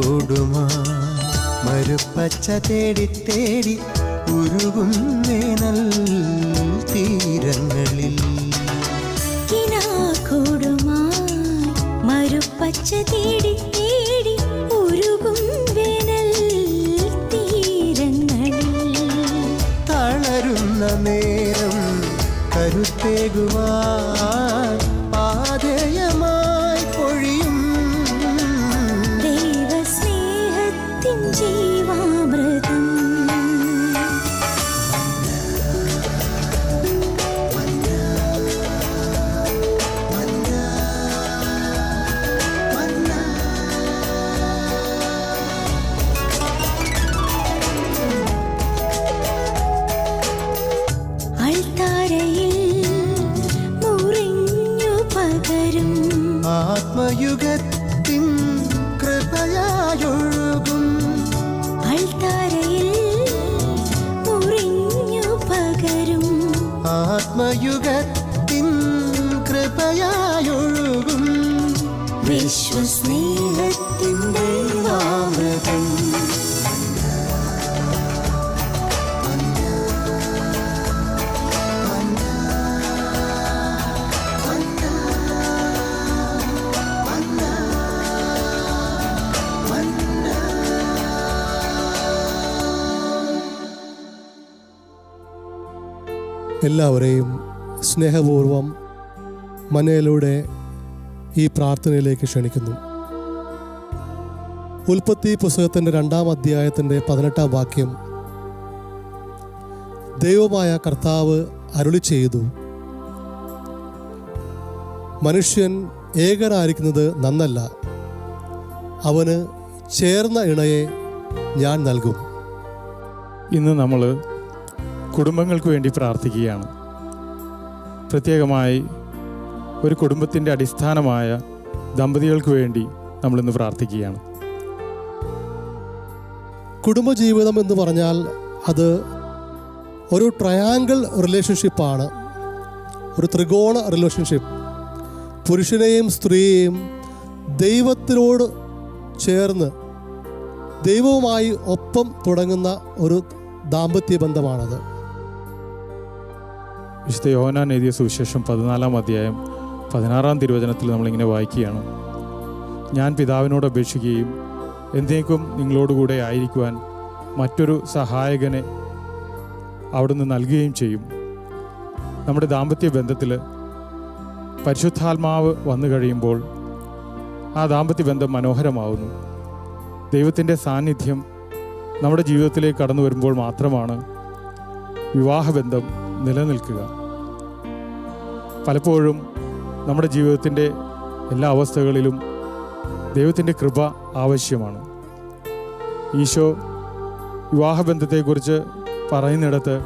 കൂടുമാ? മരുപ്പച്ച തേടി തേടി ഉരുകുന്നേനൽ തീരങ്ങളിൽ. കിനാക്കൂടുമായി മരുപ്പച്ച തേടി തേടി ഉരുകും വേനൽ തീരങ്ങളിൽ. തളരുന്ന നേരം കരുത്തേകുവാൻ എല്ലാവരെയും സ്നേഹപൂർവം മനയിലൂടെ ഈ പ്രാർത്ഥനയിലേക്ക് ക്ഷണിക്കുന്നു. ഉൽപ്പത്തി പുസ്തകത്തിന്റെ രണ്ടാം അധ്യായത്തിന്റെ പതിനെട്ടാം വാക്യം ദൈവമായ കർത്താവ് അരുളി ചെയ്തു മനുഷ്യൻ ഏകനായിരിക്കുന്നത് നന്നല്ല അവന് ചേർന്ന ഇണയെ ഞാൻ നൽകും. ഇന്ന് നമ്മൾ കുടുംബങ്ങൾക്ക് വേണ്ടി പ്രാർത്ഥിക്കുകയാണ്. പ്രത്യേകമായി ഒരു കുടുംബത്തിന്റെ അടിസ്ഥാനമായ ദമ്പതികൾക്ക് വേണ്ടി നമ്മളിന്ന് പ്രാർത്ഥിക്കുകയാണ്. കുടുംബജീവിതം എന്ന് പറഞ്ഞാൽ അത് ഒരു ട്രയാങ്കിൾ റിലേഷൻഷിപ്പാണ് ഒരു ത്രികോണ റിലേഷൻഷിപ്പ് പുരുഷനെയും സ്ത്രീയെയും ദൈവത്തിനോട് ചേർന്ന് ദൈവവുമായി ഒപ്പം തുടങ്ങുന്ന ഒരു ദാമ്പത്യ ബന്ധമാണത്. വിശുദ്ധ യോഹനാൻ എഴുതിയ സുവിശേഷം പതിനാലാം അധ്യായം പതിനാറാം തിരുവചനത്തിൽ നമ്മളിങ്ങനെ വായിക്കുകയാണ്. ഞാൻ പിതാവിനോട് അപേക്ഷിക്കുകയും എന്നേക്കും നിങ്ങളോടുകൂടെ ആയിരിക്കുവാൻ മറ്റൊരു സഹായകനെ അവിടുന്ന് നൽകുകയും ചെയ്യും. നമ്മുടെ ദാമ്പത്യ ബന്ധത്തിൽ പരിശുദ്ധാത്മാവ് വന്നു കഴിയുമ്പോൾ ആ ദാമ്പത്യ ബന്ധം മനോഹരമാവുന്നു. ദൈവത്തിന്റെ സാന്നിധ്യം നമ്മുടെ ജീവിതത്തിലേക്ക് കടന്നു വരുമ്പോൾ മാത്രമാണ് വിവാഹബന്ധം നിലനിൽക്കുക. പലപ്പോഴും നമ്മുടെ ജീവിതത്തിന്റെ എല്ലാ അവസ്ഥകളിലും ദൈവത്തിന്റെ കൃപ ആവശ്യമാണ്. ഈശോ വിവാഹബന്ധത്തെക്കുറിച്ച് പറയുന്നിടത്ത്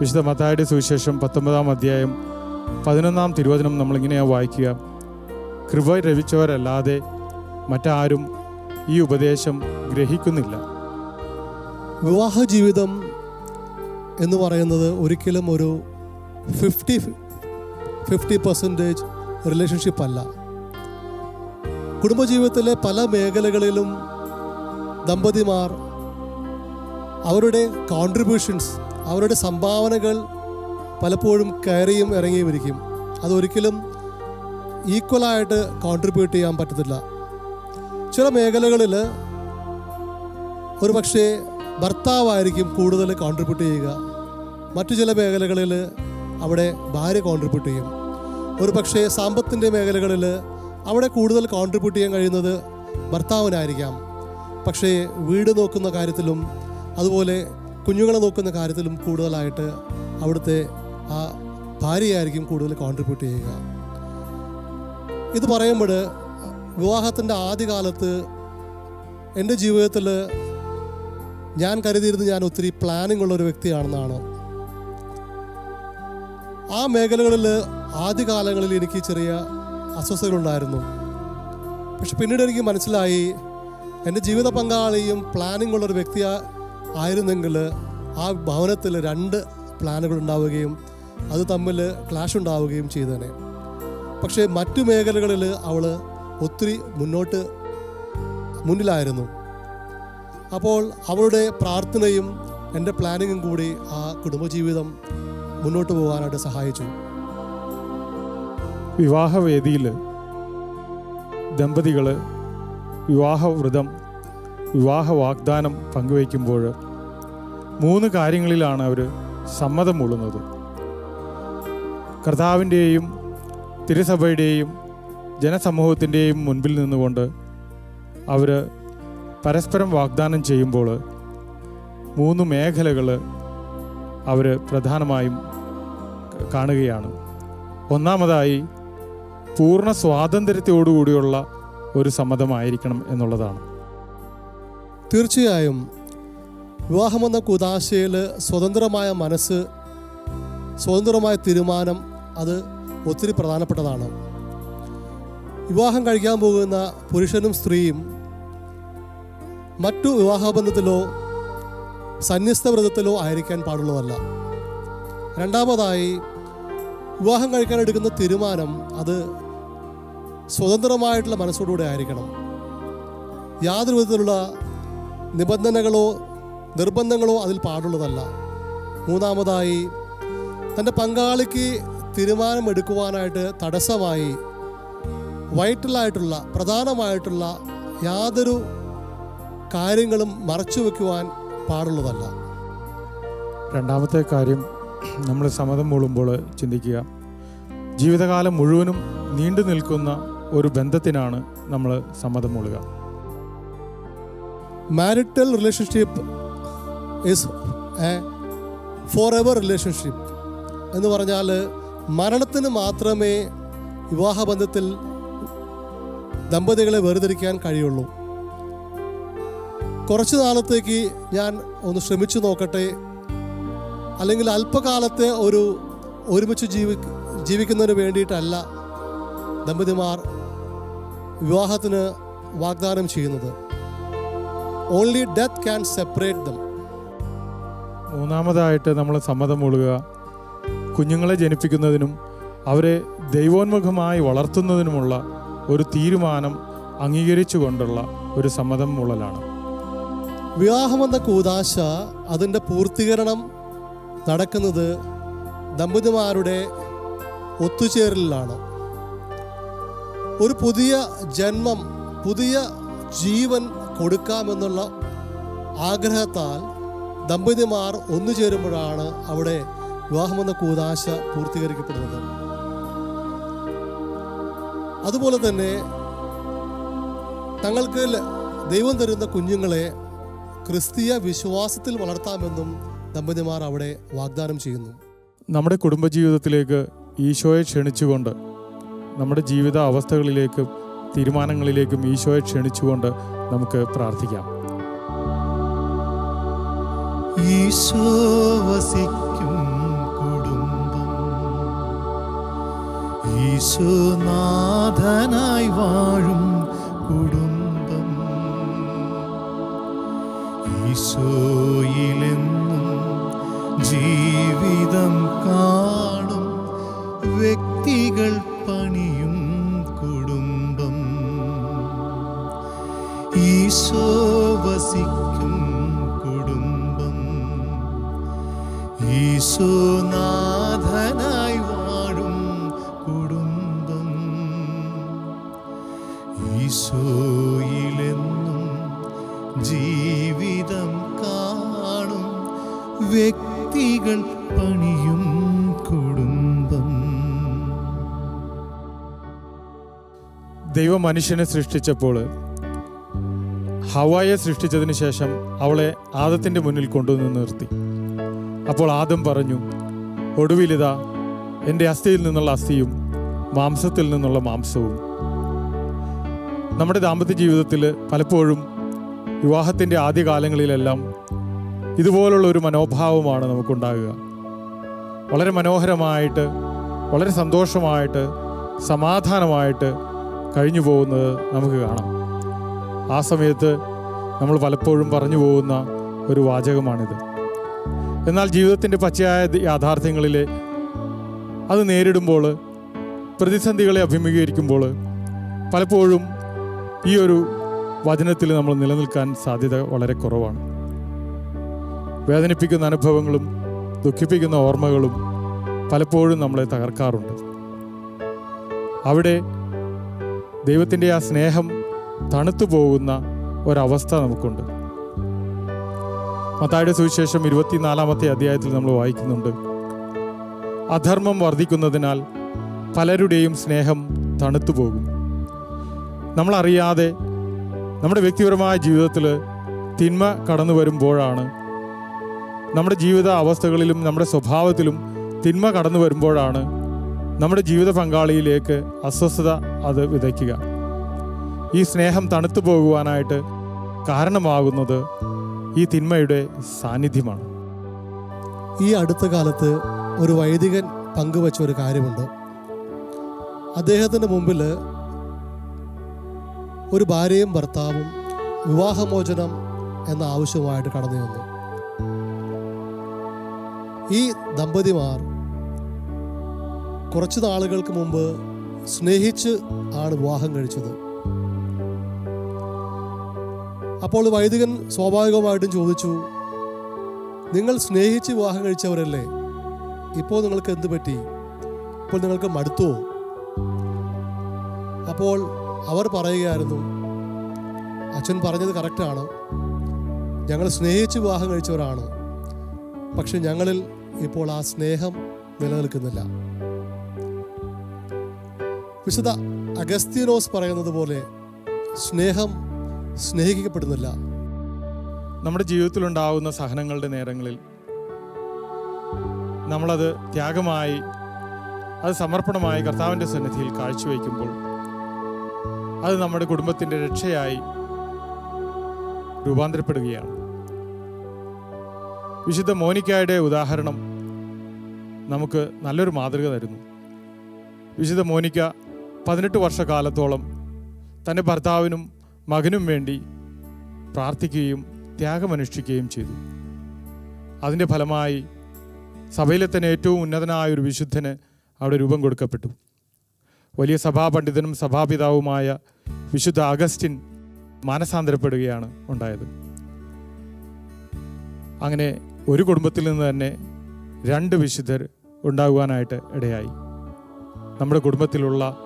വിശുദ്ധ മത്തായുടെ സുവിശേഷം പത്തൊമ്പതാം അധ്യായം പതിനൊന്നാം തിരുവചനം നമ്മളിങ്ങനെയാണ് വായിക്കുക. കൃപ ലഭിച്ചവരല്ലാതെ മറ്റാരും ഈ ഉപദേശം ഗ്രഹിക്കുന്നില്ല. വിവാഹ ജീവിതം എന്ന് പറയുന്നത് ഒരിക്കലും ഒരു ഫിഫ്റ്റി ഫിഫ്റ്റി പെർസെന്റേജ് റിലേഷൻഷിപ്പ് അല്ല. കുടുംബജീവിതത്തിലെ പല മേഖലകളിലും ദമ്പതിമാർ അവരുടെ കോൺട്രിബ്യൂഷൻസ് അവരുടെ സംഭാവനകൾ പലപ്പോഴും കയറിയും ഇറങ്ങിയും ഇരിക്കും. അതൊരിക്കലും ഈക്വലായിട്ട് കോൺട്രിബ്യൂട്ട് ചെയ്യാൻ പറ്റത്തില്ല. ചില മേഖലകളിൽ ഒരു പക്ഷേ ഭർത്താവായിരിക്കും കൂടുതൽ കോൺട്രിബ്യൂട്ട് ചെയ്യുക. മറ്റു ചില മേഖലകളിൽ അവിടെ ഭാര്യ കോൺട്രിബ്യൂട്ട് ചെയ്യും. ഒരു പക്ഷേ സാമ്പത്തിന്റെ മേഖലകളിൽ അവിടെ കൂടുതൽ കോൺട്രിബ്യൂട്ട് ചെയ്യാൻ കഴിയുന്നത് ഭർത്താവിനായിരിക്കാം. പക്ഷേ വീട് നോക്കുന്ന കാര്യത്തിലും അതുപോലെ കുഞ്ഞുങ്ങളെ നോക്കുന്ന കാര്യത്തിലും കൂടുതലായിട്ട് അവിടുത്തെ ആ ഭാര്യയായിരിക്കും കൂടുതൽ കോൺട്രിബ്യൂട്ട് ചെയ്യുക. ഇത് പറയുമ്പോൾ വിവാഹത്തിന്റെ ആദ്യകാലത്ത് എന്റെ ജീവിതത്തിൽ ഞാൻ കരുതിയിരുന്നത് ഞാൻ ഒത്തിരി പ്ലാനിങ് ഉള്ള ഒരു വ്യക്തിയാണെന്നാണ്? ആ മേഖലകളിൽ ആദ്യകാലങ്ങളിൽ എനിക്ക് ചെറിയ അസ്വസ്ഥതകളുണ്ടായിരുന്നു. പക്ഷെ പിന്നീട് എനിക്ക് മനസ്സിലായി എന്റെ ജീവിത പങ്കാളിയും പ്ലാനിങ് ഉള്ളൊരു വ്യക്തി ആയിരുന്നെങ്കിൽ ആ ഭവനത്തിൽ രണ്ട് പ്ലാനുകൾ ഉണ്ടാവുകയും അത് തമ്മിൽ ക്ലാഷ് ഉണ്ടാവുകയും ചെയ്തേനെ. പക്ഷേ മറ്റു മേഖലകളിൽ അവൾ ഒത്തിരി മുന്നോട്ട് മുന്നിലായിരുന്നു. അപ്പോൾ അവളുടെ പ്രാർത്ഥനയും എന്റെ പ്ലാനിങ്ങും കൂടി ആ കുടുംബജീവിതം മുന്നോട്ട് പോകാനായിട്ട് സഹായിച്ചു. വിവാഹവേദിയിൽ ദമ്പതികൾ വിവാഹവ്രതം വിവാഹ വാഗ്ദാനം പങ്കുവയ്ക്കുമ്പോൾ മൂന്ന് കാര്യങ്ങളിലാണ് അവർ സമ്മതം മൂളുന്നത്. കർത്താവിന്റെയും തിരുസഭയുടെയും ജനസമൂഹത്തിന്റെയും മുൻപിൽ നിന്നുകൊണ്ട് അവർ പരസ്പരം വാഗ്ദാനം ചെയ്യുമ്പോൾ മൂന്ന് മേഖലകൾ അവർ പ്രധാനമായും കാണുകയാണ്. ഒന്നാമതായി പൂർണ സ്വാതന്ത്ര്യത്തോടുകൂടിയുള്ള ഒരു സമ്മതമായിരിക്കണം എന്നുള്ളതാണ്. തീർച്ചയായും വിവാഹമെന്ന കുതാശയിൽ സ്വതന്ത്രമായ മനസ്സ് സ്വതന്ത്രമായ തീരുമാനം അത് ഒത്തിരി പ്രധാനപ്പെട്ടതാണ്. വിവാഹം കഴിക്കാൻ പോകുന്ന പുരുഷനും സ്ത്രീയും മറ്റു വിവാഹബന്ധത്തിലോ സന്യസ്ത വ്രതത്തിലോ ആയിരിക്കാൻ പാടുള്ളതല്ല. രണ്ടാമതായി വിവാഹം കഴിക്കാൻ എടുക്കുന്ന തീരുമാനം അത് സ്വതന്ത്രമായിട്ടുള്ള മനസ്സോടുകൂടെ ആയിരിക്കണം. യാതൊരു വിധത്തിലുള്ള നിബന്ധനകളോ നിർബന്ധങ്ങളോ അതിൽ പാടുള്ളതല്ല. മൂന്നാമതായി തന്റെ പങ്കാളിക്ക് തീരുമാനമെടുക്കുവാനായിട്ട് തടസ്സമായി വൈറ്റലായിട്ടുള്ള പ്രധാനമായിട്ടുള്ള യാതൊരു കാര്യങ്ങളും മറച്ചു വയ്ക്കുവാൻ പാടുള്ളതല്ല. രണ്ടാമത്തെ കാര്യം നമ്മൾ സമ്മതം മൂളുമ്പോൾ ചിന്തിക്കുക. ജീവിതകാലം മുഴുവനും നീണ്ടു നിൽക്കുന്ന ഒരു ബന്ധത്തിനാണ് നമ്മൾ സമ്മതം മൂളുക. Marital relationship is a forever relationship എന്ന് പറഞ്ഞാൽ മരണത്തിന് മാത്രമേ വിവാഹബന്ധത്തിൽ ദമ്പതികളെ വേർതിരിക്കാൻ കഴിയുള്ളൂ. കുറച്ച് നാളത്തേക്ക് ഞാൻ ഒന്ന് ശ്രമിച്ചു നോക്കട്ടെ. അല്ലെങ്കിൽ അല്പകാലത്തെ ഒരു ഒരുമിച്ച് ജീവി ജീവിക്കുന്നതിന് വേണ്ടിയിട്ടല്ല ദമ്പതിമാർ വിവാഹത്തിന് വാഗ്ദാനം ചെയ്യുന്നത്. Only death can separate them മൂന്നാമതായിട്ട് നമ്മൾ സമ്മതം മൂളുക. കുഞ്ഞുങ്ങളെ ജനിപ്പിക്കുന്നതിനും അവരെ ദൈവോന്മുഖമായി വളർത്തുന്നതിനുമുള്ള ഒരു തീരുമാനം അംഗീകരിച്ചുകൊണ്ടുള്ള ഒരു സമ്മതം മൂളലാണ്. വിവാഹമെന്ന കൂതാശ അതിന്റെ പൂർത്തീകരണം നടക്കുന്നത് ദമ്പതിമാരുടെ ഒത്തുചേരലിലാണ്. ഒരു പുതിയ ജന്മം പുതിയ ജീവൻ കൊടുക്കാമെന്നുള്ള ആഗ്രഹത്താൽ ദമ്പതിമാർ ഒന്നു ചേരുമ്പോഴാണ് അവിടെ വിവാഹമെന്ന കൂതാശ പൂർത്തീകരിക്കപ്പെടുന്നത്. അതുപോലെ തന്നെ തങ്ങൾക്ക് ദൈവം തരുന്ന കുഞ്ഞുങ്ങളെ ക്രിസ്തീയ വിശ്വാസത്തിൽ വളർത്താമെന്നും ദമ്പതിമാർ അവിടെ വാഗ്ദാനം ചെയ്യുന്നു. നമ്മുടെ കുടുംബജീവിതത്തിലേക്ക് ഈശോയെ ക്ഷണിച്ചുകൊണ്ട് നമ്മുടെ ജീവിത അവസ്ഥകളിലേക്കും തീരുമാനങ്ങളിലേക്കും ഈശോയെ ക്ഷണിച്ചുകൊണ്ട് നമുക്ക് പ്രാർത്ഥിക്കാം. ഈശോ വസിക്കും കുടുംബം. ഈശോനാഥനായി വാഴും കുടുംബം. ഈശോയിലെന്നും ജീവിതം കാണും മനുഷ്യനെ സൃഷ്ടിച്ചപ്പോൾ ഹവായെ സൃഷ്ടിച്ചതിന് ശേഷം അവളെ ആദത്തിന്റെ മുന്നിൽ കൊണ്ടുവന്ന് നിർത്തി. അപ്പോൾ ആദം പറഞ്ഞു ഒടുവിലിതാ എന്റെ അസ്ഥിയിൽ നിന്നുള്ള അസ്ഥിയും മാംസത്തിൽ നിന്നുള്ള മാംസവും. നമ്മുടെ ദാമ്പത്യ ജീവിതത്തിൽ പലപ്പോഴും വിവാഹത്തിന്റെ ആദ്യകാലങ്ങളിലെല്ലാം ഇതുപോലുള്ള ഒരു മനോഭാവമാണ് നമുക്കുണ്ടാകുക. വളരെ മനോഹരമായിട്ട് വളരെ സന്തോഷമായിട്ട് സമാധാനമായിട്ട് കഴിഞ്ഞു പോകുന്നത് നമുക്ക് കാണാം. ആ സമയത്ത് നമ്മൾ പലപ്പോഴും പറഞ്ഞു പോകുന്ന ഒരു വാചകമാണിത്. എന്നാൽ ജീവിതത്തിന്റെ പച്ചയായ യാഥാർത്ഥ്യങ്ങളിൽ അത് നേരിടുമ്പോൾ പ്രതിസന്ധികളെ അഭിമുഖീകരിക്കുമ്പോൾ പലപ്പോഴും ഈ ഒരു വചനത്തിൽ നമ്മൾ നിലനിൽക്കാൻ സാധ്യത വളരെ കുറവാണ്. വേദനിപ്പിക്കുന്ന അനുഭവങ്ങളും ദുഃഖിപ്പിക്കുന്ന ഓർമ്മകളും പലപ്പോഴും നമ്മളെ തകർക്കാറുണ്ട്. അവിടെ ദൈവത്തിന്റെ ആ സ്നേഹം തണുത്തു പോകുന്ന ഒരവസ്ഥ നമുക്കുണ്ട്. മത്തായുടെ സുവിശേഷം ഇരുപത്തിനാലാമത്തെ അധ്യായത്തിൽ നമ്മൾ വായിക്കുന്നുണ്ട്. അധർമ്മം വർദ്ധിക്കുന്നതിനാൽ പലരുടെയും സ്നേഹം തണുത്തു പോകും നമ്മളറിയാതെ നമ്മുടെ വ്യക്തിപരമായ ജീവിതത്തിൽ തിന്മ കടന്നു വരുമ്പോഴാണ് നമ്മുടെ ജീവിത അവസ്ഥകളിലും നമ്മുടെ സ്വഭാവത്തിലും തിന്മ കടന്നു വരുമ്പോഴാണ് നമ്മുടെ ജീവിത പങ്കാളിയിലേക്ക് അസ്വസ്ഥത അത് വിതയ്ക്കുക. ഈ സ്നേഹം തണുത്തു പോകുവാനായിട്ട് കാരണമാകുന്നത് ഈ തിന്മയുടെ സാന്നിധ്യമാണ്. ഈ അടുത്ത കാലത്ത് ഒരു വൈദികൻ പങ്കുവച്ച ഒരു കാര്യമുണ്ട്. അദ്ദേഹത്തിന്റെ മുമ്പിൽ ഒരു ഭാര്യയും ഭർത്താവും വിവാഹമോചനം എന്ന ആവശ്യവുമായിട്ട് കടന്നു വന്നു ഈ ദമ്പതിമാർ കുറച്ച് നാളുകൾക്ക് മുമ്പ് സ്നേഹിച്ച് ആണ് വിവാഹം കഴിച്ചത്. അപ്പോൾ വൈദികൻ സ്വാഭാവികമായിട്ടും ചോദിച്ചു നിങ്ങൾ സ്നേഹിച്ച് വിവാഹം കഴിച്ചവരല്ലേ? ഇപ്പോൾ നിങ്ങൾക്ക് എന്ത് പറ്റി? ഇപ്പോൾ നിങ്ങൾക്ക് മടുത്തുവോ? അപ്പോൾ അവർ പറയുകയായിരുന്നു അച്ഛൻ പറഞ്ഞത് കറക്റ്റാണ് ഞങ്ങൾ സ്നേഹിച്ച് വിവാഹം കഴിച്ചവരാണ്. പക്ഷെ ഞങ്ങളിൽ ഇപ്പോൾ ആ സ്നേഹം നിലനിൽക്കുന്നില്ല. വിശുദ്ധ അഗസ്തീനോസ് പറയുന്നത് പോലെ സ്നേഹം സ്നേഹിക്കപ്പെടുന്നില്ല. നമ്മുടെ ജീവിതത്തിലുണ്ടാവുന്ന സഹനങ്ങളുടെ നേരങ്ങളിൽ നമ്മളത് ത്യാഗമായി അത് സമർപ്പണമായി കർത്താവിന്റെ സന്നിധിയിൽ കാഴ്ചവെക്കുമ്പോൾ അത് നമ്മുടെ കുടുംബത്തിന്റെ രക്ഷയായി രൂപാന്തരപ്പെടുകയാണ്. വിശുദ്ധ മോനിക്കായുടെ ഉദാഹരണം നമുക്ക് നല്ലൊരു മാതൃക തരുന്നു. വിശുദ്ധ മോനിക്ക പതിനെട്ട് വർഷക്കാലത്തോളം തന്റെ ഭർത്താവിനും മകനും വേണ്ടി പ്രാർത്ഥിക്കുകയും ത്യാഗമനുഷ്ഠിക്കുകയും ചെയ്തു. അതിന്റെ ഫലമായി സഭയിലെ തന്നെ ഏറ്റവും ഉന്നതനായ ഒരു വിശുദ്ധന് അവിടെ രൂപം കൊടുക്കപ്പെട്ടു. വലിയ സഭാപണ്ഡിതനും സഭാപിതാവുമായ വിശുദ്ധ അഗസ്റ്റിൻ മാനസാന്തരപ്പെടുകയാണ് ഉണ്ടായത്. അങ്ങനെ ഒരു കുടുംബത്തിൽ നിന്ന് തന്നെ രണ്ട് വിശുദ്ധർ ഉണ്ടാകുവാനായിട്ട് ഇടയായി. നമ്മുടെ കുടുംബത്തിലുള്ള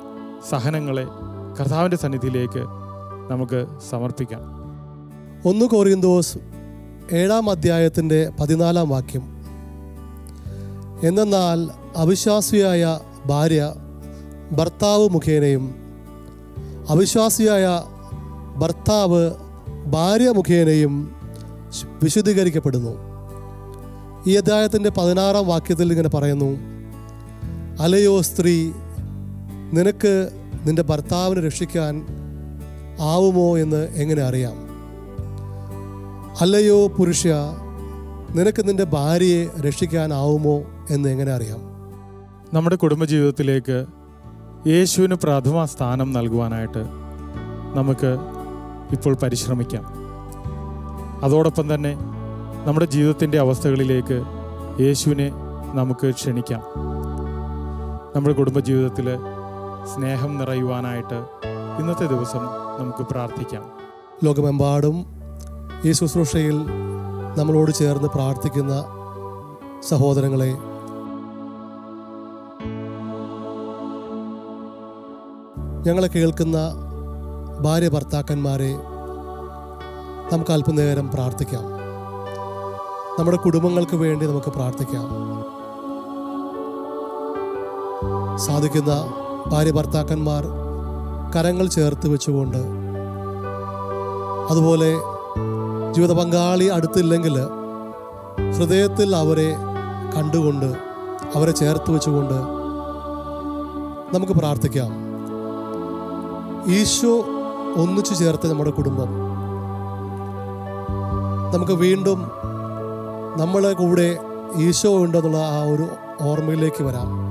സഹനങ്ങളെ കർത്താവിന്റെ സന്നിധിയിലേക്ക് നമുക്ക് സമർപ്പിക്കാം. ഒന്ന് കോറിയന്തോസ് ഏഴാം അധ്യായത്തിന്റെ പതിനാലാം വാക്യം. എന്നാൽ അവിശ്വാസിയായ ഭാര്യ ഭർത്താവ് മുഖേനയും അവിശ്വാസിയായ ഭർത്താവ് ഭാര്യ മുഖേനയും വിശുദ്ധീകരിക്കപ്പെടുന്നു. ഈ അധ്യായത്തിന്റെ പതിനാറാം വാക്യത്തിൽ ഇങ്ങനെ പറയുന്നു അലയോ സ്ത്രീ നിനക്ക് നിന്റെ ഭർത്താവിനെ രക്ഷിക്കാൻ ആവുമോ എന്ന് എങ്ങനെ അറിയാം? അല്ലയോ പുരുഷ നിനക്ക് നിന്റെ ഭാര്യയെ രക്ഷിക്കാനാവുമോ എന്ന് എങ്ങനെ അറിയാം? നമ്മുടെ കുടുംബജീവിതത്തിലേക്ക് യേശുവിന് പ്രഥമ സ്ഥാനം നൽകുവാനായിട്ട് നമുക്ക് ഇപ്പോൾ പരിശ്രമിക്കാം. അതോടൊപ്പം തന്നെ നമ്മുടെ ജീവിതത്തിന്റെ അവസ്ഥകളിലേക്ക് യേശുവിനെ നമുക്ക് ക്ഷണിക്കാം. നമ്മുടെ കുടുംബജീവിതത്തിൽ സ്നേഹം നിറയുവാനായിട്ട് ഇന്നത്തെ ദിവസം നമുക്ക് പ്രാർത്ഥിക്കാം. ലോകമെമ്പാടും ഈ ശുശ്രൂഷയിൽ നമ്മളോട് ചേർന്ന് പ്രാർത്ഥിക്കുന്ന സഹോദരങ്ങളെ ഞങ്ങളെ കേൾക്കുന്ന ഭാര്യ ഭർത്താക്കന്മാരെ നമുക്ക് അല്പനേരം പ്രാർത്ഥിക്കാം. നമ്മുടെ കുടുംബങ്ങൾക്ക് വേണ്ടി നമുക്ക് പ്രാർത്ഥിക്കാം. സാധിക്കുന്ന ഭാര്യ ഭർത്താക്കന്മാർ കരങ്ങൾ ചേർത്ത് വെച്ചുകൊണ്ട് അതുപോലെ ജീവിത പങ്കാളി അടുത്തില്ലെങ്കിൽ ഹൃദയത്തിൽ അവരെ കണ്ടുകൊണ്ട് അവരെ ചേർത്ത് വെച്ചുകൊണ്ട് നമുക്ക് പ്രാർത്ഥിക്കാം. ഈശോ ഒന്നിച്ചു ചേർത്ത് നമ്മുടെ കുടുംബം. നമുക്ക് വീണ്ടും നമ്മളെ കൂടെ ഈശോ ഉണ്ടെന്നുള്ള ആ ഒരു ഓർമ്മയിലേക്ക് വരാം.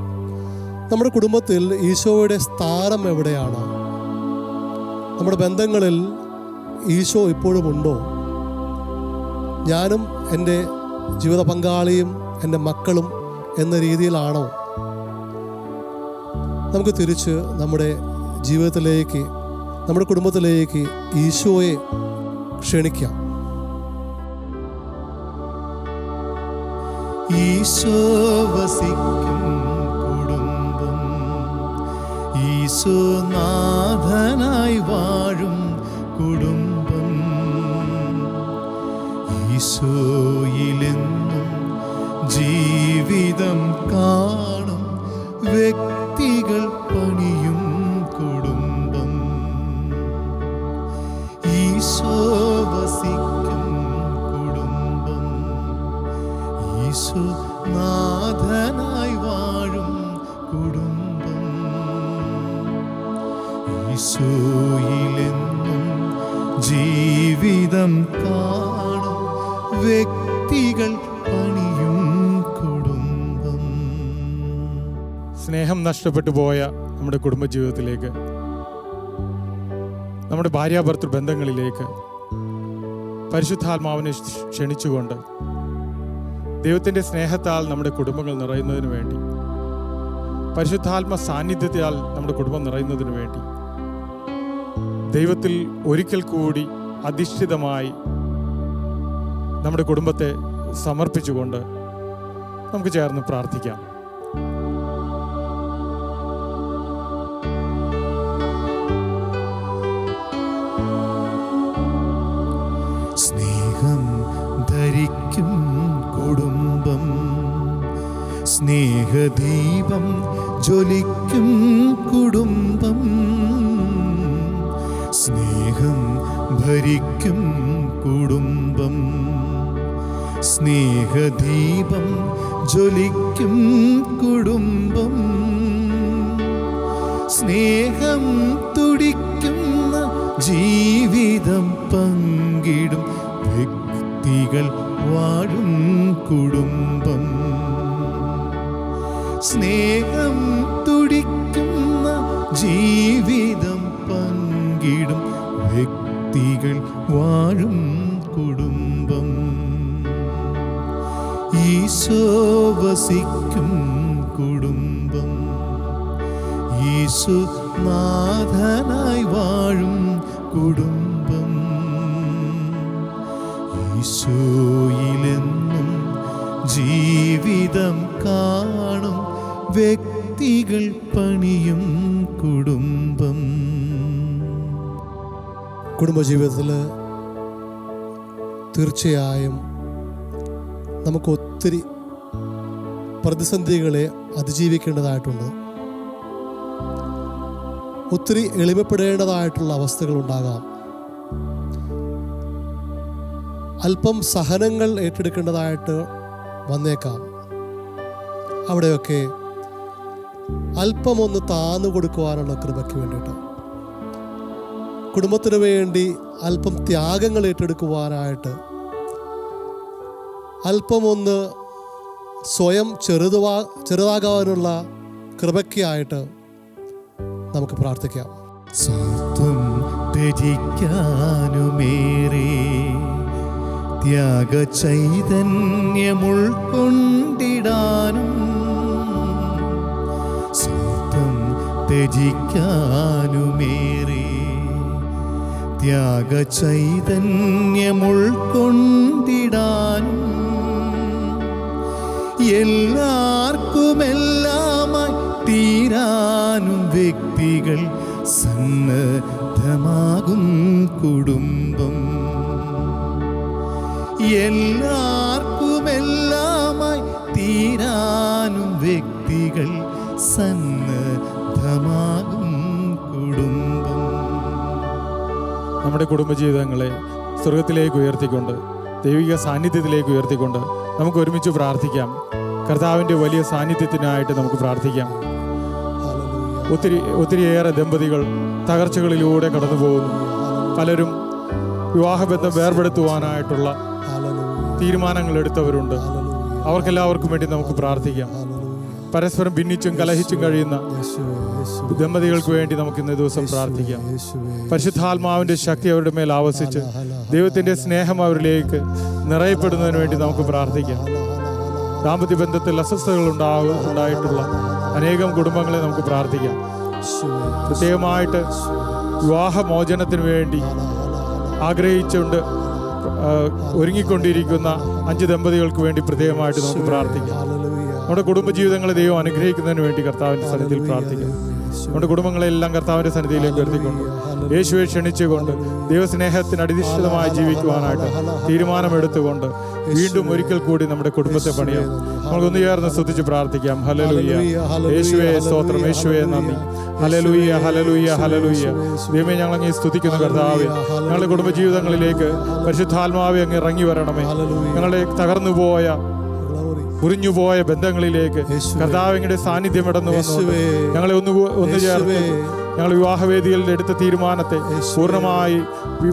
നമ്മുടെ കുടുംബത്തിൽ ഈശോയുടെ സ്ഥാനം എവിടെയാണ്? നമ്മുടെ ബന്ധങ്ങളിൽ ഈശോ ഇപ്പോഴും ഉണ്ടോ? ഞാനും എന്റെ ജീവിത പങ്കാളിയും എന്റെ മക്കളും എന്ന രീതിയിലാണോ? നമുക്ക് തിരിച്ച് നമ്മുടെ ജീവിതത്തിലേക്ക് നമ്മുടെ കുടുംബത്തിലേക്ക് ഈശോയെ ക്ഷണിക്കാം. ഈശോ വസിക്കും ഈശോ നാഥനായി വാഴും കുടുംബം. ഈശോയിലെന്നും ജീവിതം കാണും വ്യക്തികൾ സ്നേഹം നഷ്ടപ്പെട്ടു പോയ നമ്മുടെ കുടുംബജീവിതത്തിലേക്ക് നമ്മുടെ ഭാര്യാഭർത്തൃ ബന്ധങ്ങളിലേക്ക് പരിശുദ്ധാത്മാവിനെ ക്ഷണിച്ചുകൊണ്ട് ദൈവത്തിന്റെ സ്നേഹത്താൽ നമ്മുടെ കുടുംബങ്ങൾ നിറയുന്നതിന് വേണ്ടി പരിശുദ്ധാത്മ സാന്നിധ്യത്താൽ നമ്മുടെ കുടുംബം നിറയുന്നതിന് വേണ്ടി ദൈവത്തിൽ ഒരിക്കൽ കൂടി അധിഷ്ഠിതമായി നമ്മുടെ കുടുംബത്തെ സമർപ്പിച്ചുകൊണ്ട് നമുക്ക് ചേർന്ന് പ്രാർത്ഥിക്കാം. സ്നേഹദീപം ജ്വലിക്കും കുടുംബം. സ്നേഹം ഭരിക്കും കുടുംബം. സ്നേഹദീപം ജ്വലിക്കും കുടുംബം. സ്നേഹം സ്നേഹം തുടിക്കുന്ന ജീവിതം പങ്കിടും. വ്യക്തികൾ വാഴും കുടുംബം. ഈശോ വസിക്കും കുടുംബം. യേശു നാഥനായി വാഴും കുടുംബം. ഈശോയിലെന്നും ജീവിതം കാണും വ്യക്തികൾ പണിയും കുടുംബം. കുടുംബജീവിതത്തിൽ തീർച്ചയായും നമുക്ക് ഒത്തിരി പ്രതിസന്ധികളെ അതിജീവിക്കേണ്ടതായിട്ടുണ്ട്. ഒത്തിരി എളിമപ്പെടേണ്ടതായിട്ടുള്ള അവസ്ഥകൾ ഉണ്ടാകാം. അല്പം സഹനങ്ങൾ ഏറ്റെടുക്കേണ്ടതായിട്ട് വന്നേക്കാം. അവിടെയൊക്കെ അല്പം ഒന്ന് താന്നു കൊടുക്കുവാനുള്ള കൃപയ്ക്ക് വേണ്ടിയിട്ട്. കുടുംബത്തിന് വേണ്ടി അല്പം ത്യാഗങ്ങൾ ഏറ്റെടുക്കുവാനായിട്ട് അല്പമൊന്ന് സ്വയം ചെറുതുവാ ചെറുതാകാനുള്ള കൃപയ്ക്കായിട്ട് നമുക്ക് പ്രാർത്ഥിക്കാം. സ്വാർത്ഥം ത്യാഗ ചൈതന്യമുൾക്കൊണ്ടിടാനും ത്യജിക്കാനുമേറെ. ത്യാഗ ചൈതന്യമുൾക്കൊണ്ടിടാനും എല്ലാവർക്കുമെല്ലാമായി തീരാനും വ്യക്തികൾ സന്നദ്ധമാകും കുടുംബം. എല്ലാവർക്കുമെല്ലാമായി തീരാനും വ്യക്തികൾ കുടുംബം നമ്മുടെ കുടുംബജീവിതങ്ങളെ സ്വർഗത്തിലേക്ക് ഉയർത്തിക്കൊണ്ട് ദൈവിക സാന്നിധ്യത്തിലേക്ക് ഉയർത്തിക്കൊണ്ട് നമുക്ക് ഒരുമിച്ച് പ്രാർത്ഥിക്കാം കർത്താവിന്റെ വലിയ സാന്നിധ്യത്തിനായിട്ട് നമുക്ക് പ്രാർത്ഥിക്കാം. ഒത്തിരി ഒത്തിരിയേറെ ദമ്പതികൾ തകർച്ചകളിലൂടെ കടന്നു പോകുന്നു പലരും വിവാഹബന്ധം വേർപെടുത്തുവാനായിട്ടുള്ള. തീരുമാനങ്ങൾ എടുത്തവരുണ്ട്. അവർക്കെല്ലാവർക്കും വേണ്ടി നമുക്ക് പ്രാർത്ഥിക്കാം. പരസ്പരം ഭിന്നിച്ചും കലഹിച്ചും കഴിയുന്ന ദമ്പതികൾക്ക് വേണ്ടി നമുക്ക് ഇന്ന് ദിവസം പ്രാർത്ഥിക്കാം. പരിശുദ്ധാത്മാവിന്റെ ശക്തി അവരുടെ മേൽ ആവസിച്ച് ദൈവത്തിന്റെ സ്നേഹം അവരിലേക്ക് നിറയപ്പെടുന്നതിന് വേണ്ടി നമുക്ക് പ്രാർത്ഥിക്കാം. ദാമ്പത്യ ബന്ധത്തിൽ അസ്വസ്ഥതകൾ ഉണ്ടാകും ഉണ്ടായിട്ടുള്ള അനേകം കുടുംബങ്ങളെ നമുക്ക് പ്രാർത്ഥിക്കാം. പ്രത്യേകമായിട്ട് വിവാഹമോചനത്തിന് വേണ്ടി ആഗ്രഹിച്ചുകൊണ്ട് ഒരുങ്ങിക്കൊണ്ടിരിക്കുന്ന അഞ്ച് ദമ്പതികൾക്ക് വേണ്ടി പ്രത്യേകമായിട്ട് നമുക്ക് പ്രാർത്ഥിക്കാം. നമ്മുടെ കുടുംബജീവിതങ്ങളെ ദൈവം അനുഗ്രഹിക്കുന്നതിന് വേണ്ടി കർത്താവിന്റെ സന്നിധിയിൽ പ്രാർത്ഥിക്കാം നമ്മുടെ കുടുംബങ്ങളെല്ലാം കർത്താവിന്റെ സന്നിധിയിലേക്ക് ഉയർത്തിക്കൊണ്ട് യേശുവെ ക്ഷണിച്ചുകൊണ്ട് ദൈവസ്നേഹത്തിന് അടിധിഷ്ഠിതമായി ജീവിക്കുവാനായിട്ട് തീരുമാനമെടുത്തുകൊണ്ട് വീണ്ടും ഒരിക്കൽ കൂടി നമ്മുടെ കുടുംബത്തെ പണിയാം. നമുക്കൊന്ന് ചേർന്ന് സ്തുതിച്ച് പ്രാർത്ഥിക്കാം. ഹലലൂയ യേശുവെ സ്തോത്രം. യേശുവെ നന്ദി. ഹലലൂയ ഹലലൂയ ഹലലൂയ ദൈവമേ ഞങ്ങൾ അങ്ങേ സ്തുതിക്കുന്ന കർത്താവെ. ഞങ്ങളുടെ കുടുംബജീവിതങ്ങളിലേക്ക് പരിശുദ്ധാത്മാവെ അങ്ങ് ഇറങ്ങി വരണമേ. ഞങ്ങളുടെ തകർന്നുപോയ മുറിഞ്ഞുപോയ ബന്ധങ്ങളിലേക്ക് കർത്താവിന്റെ സാന്നിധ്യം ഇടന്നു വന്നു. ഞങ്ങളെ ഒന്ന് ഒന്ന് ചേർത്ത്. ഞങ്ങൾ വിവാഹവേദിയിൽ എടുത്ത തീരുമാനത്തെ പൂർണമായി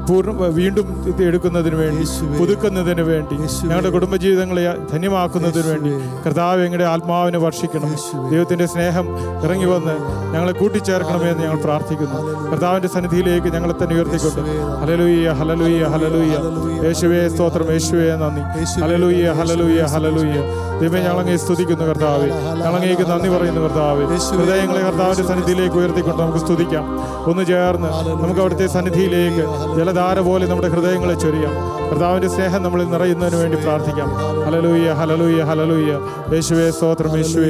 പൂർണ വീണ്ടും എടുക്കുന്നതിന് വേണ്ടി പുതുക്കുന്നതിന് വേണ്ടി ഞങ്ങളുടെ കുടുംബജീവിതങ്ങളെ ധന്യമാക്കുന്നതിന് വേണ്ടി. കർത്താവ് ഞങ്ങളുടെ ആത്മാവിനെ വർഷിക്കണം. ദൈവത്തിന്റെ ദൈവത്തിന്റെ സ്നേഹം ഇറങ്ങി വന്ന് ഞങ്ങളെ കൂട്ടിച്ചേർക്കണമെന്ന് ഞങ്ങൾ പ്രാർത്ഥിക്കുന്നു. കർത്താവിന്റെ സന്നിധിയിലേക്ക് ഞങ്ങളെ തന്നെ ഉയർത്തിക്കൊണ്ട്. ഹലലുയ്യ ഹലലുയ്യ ഹലലുയ്യ യേശുവേ സ്തോത്രം. യേശുവേ നന്ദി. ഹലലുയ്യ ഹലലുയ്യ ഹലലുയ്യ ദൈവം ഞങ്ങളങ്ങേ സ്തുതിക്കുന്നു കർത്താവെ. ഞങ്ങളങ്ങേക്ക് നന്ദി പറയുന്നു കർത്താവെ. ഹൃദയങ്ങളെ കർത്താവിന്റെ സന്നിധിയിലേക്ക് ഉയർത്തിക്കൊണ്ട് നമുക്ക് സ്തുതിക്കാം. ഒന്ന് ചേർന്ന് നമുക്ക് അവിടുത്തെ സന്നിധിയിലേക്ക് ജലധാര പോലെ നമ്മുടെ ഹൃദയങ്ങളെ ചൊരിയാം. കർത്താവിന്റെ സ്നേഹം നമ്മളിൽ നിറയുന്നതിന് വേണ്ടി പ്രാർത്ഥിക്കാം. ഹലലൂയ ഹലലൂയ ഹലലൂയ യേശുവേ സ്തോത്രം യേശുവേ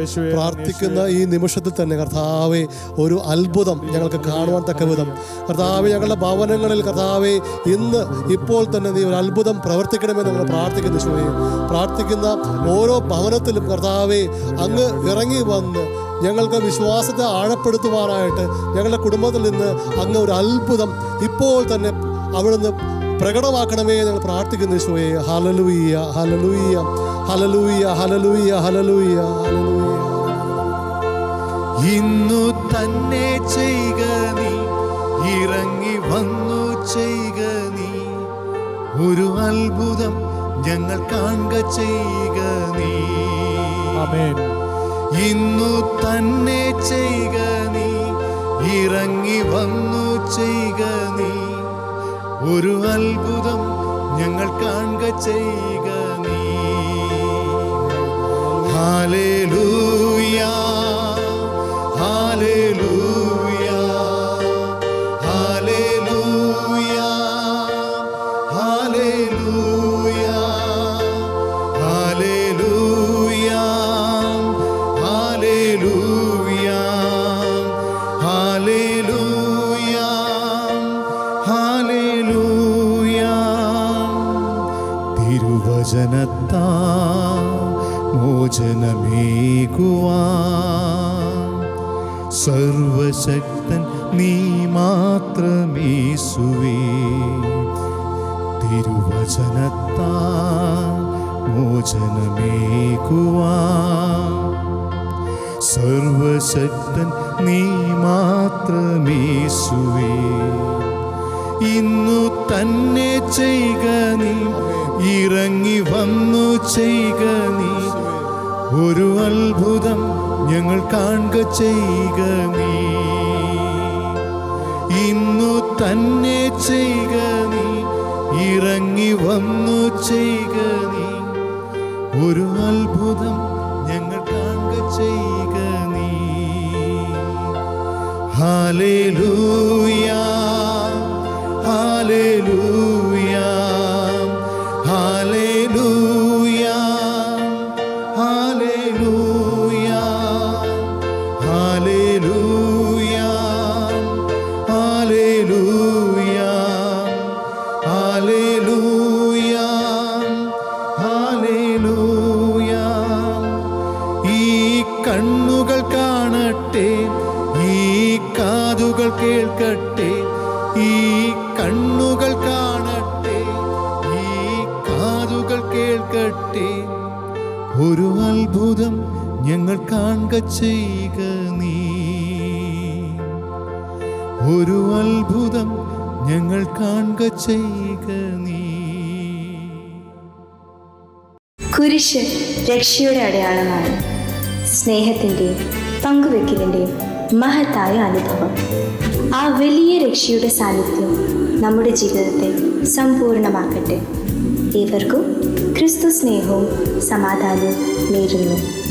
യേശുവേ പ്രാർത്ഥിക്കുന്ന ഈ നിമിഷത്തിൽ തന്നെ കർത്താവെ ഒരു അത്ഭുതം ഞങ്ങൾക്ക് കാണുവാൻ തക്ക വിധം. കർത്താവെ ഞങ്ങളുടെ ഭവനങ്ങളിൽ കർത്താവെ ഇന്ന് ഇപ്പോൾ തന്നെ നീ ഒരു അത്ഭുതം പ്രവർത്തിക്കണമെന്ന് ഞങ്ങൾ പ്രാർത്ഥിക്കുന്നു ശിവയെ പ്രാർത്ഥിക്കുന്ന ഓരോ ഭവനത്തിലും കർത്താവെ അങ്ങ് ഇറങ്ങി വന്ന് ഞങ്ങൾക്ക് വിശ്വാസത്തെ ആഴപ്പെടുത്തുവാനായിട്ട് ഞങ്ങളുടെ കുടുംബത്തിൽ നിന്ന് അങ്ങ് ഒരു അത്ഭുതം ഇപ്പോൾ തന്നെ അവിടുന്ന് പ്രകടമാക്കണമേ ഞങ്ങൾ പ്രാർത്ഥിക്കുന്നു യേശുവേ. ഹലലൂയ ഹലലൂയ ഹലലൂയ ഹലലൂയ ഹലലൂയ ഇന്നു തന്നെ ചെയ്യുക നീ ഇറങ്ങി വന്നു ചെയ്യുക നീ. ഒരു അത്ഭുതം ഞങ്ങൾ കാണുക ചെയ്യുക നീ. ആമേൻ. ഇന്നു തന്നെ ചെയ്യുക നീ. ഇറങ്ങി വന്നു ചെയ്യുക നീ. ഒരു അത്ഭുതം ഞങ്ങൾ കാണുക ചെയ്യുക സർവശക്തൻ നീ മാത്രമേസുവേ ഇന്നു തന്നെ ചെയ്യുക നീ ഇറങ്ങി വന്നു ചെയ്യുക നീ. ഒരു അത്ഭുതം ഞങ്ങൾ കാണുക ചെയ്യുക നീ. ഇന്നു തന്നെ ചെയ്യുക നീ ഇറങ്ങി വന്നു ചെയ്യുക നീ. ഒരു അത്ഭുതം Hallelujah, Hallelujah. ചെയ്യുക നീ. ഒരു അത്ഭുതം ഞങ്ങൾ കാണുക ചെയ്യുക നീ. കുരിശ് രക്ഷയുടെ അടയാളമാണ്. സ്നേഹത്തിന്റെയും പങ്കുവെക്കലിന്റെയും മഹത്തായ അനുഭവം. ആ വലിയ രക്ഷയുടെ സാന്നിധ്യം നമ്മുടെ ജീവിതത്തെ സമ്പൂർണമാക്കട്ടെ. ഏവർക്കും ക്രിസ്തു സ്നേഹവും സമാധാനവും നേരുന്നു.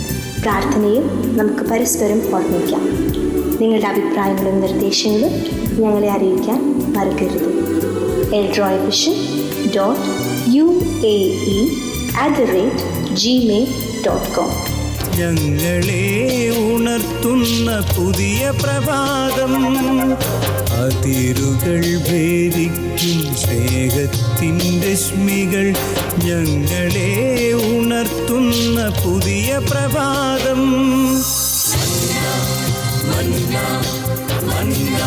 പ്രാർത്ഥനയും നമുക്ക് പരസ്പരം ഓർമ്മിക്കാം. നിങ്ങളുടെ അഭിപ്രായങ്ങളും നിർദ്ദേശങ്ങളും ഞങ്ങളെ അറിയിക്കാൻ മറക്കരുത്. Eldroy vision dot U A E at the rate Gmail dot com ഞങ്ങളെ ഉണർത്തുന്ന പുതിയ പ്രഭാതം. അതിരുകൾ ഭേദിക്കും സ്നേഹത്തിൻ രശ്മികൾ ഞങ്ങളെ ഉണർത്തുന്ന പുതിയ പ്രഭാതം. മന്ന മന്ന